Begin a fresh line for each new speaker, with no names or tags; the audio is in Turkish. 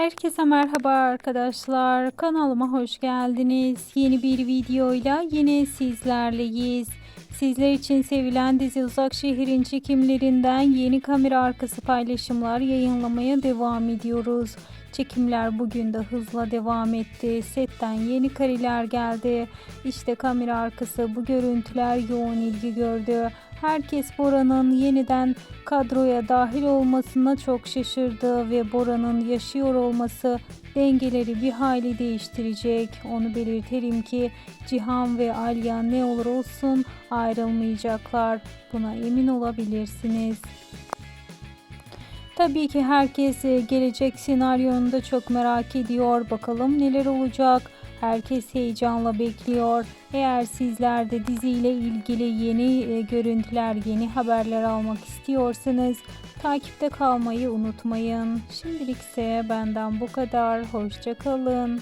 Herkese merhaba arkadaşlar. Kanalıma hoş geldiniz. Yeni bir videoyla yine sizlerleyiz. Sizler için sevilen dizi Uzak Şehir'in çekimlerinden yeni kamera arkası paylaşımlar yayınlamaya devam ediyoruz. Çekimler bugün de hızla devam etti. Setten yeni kareler geldi. İşte kamera arkası bu görüntüler yoğun ilgi gördü. Herkes Bora'nın yeniden kadroya dahil olmasına çok şaşırdı ve Bora'nın yaşıyor olması dengeleri bir hayli değiştirecek. Onu belirtelim ki Cihan ve Alya ne olur olsun ayrılmayacaklar. Buna emin olabilirsiniz. Tabii ki herkes e, gelecek senaryonu da çok merak ediyor. Bakalım neler olacak. Herkes heyecanla bekliyor. Eğer sizler de diziyle ilgili yeni e, görüntüler, yeni haberler almak istiyorsanız takipte kalmayı unutmayın. Şimdilik ise benden bu kadar. Hoşçakalın.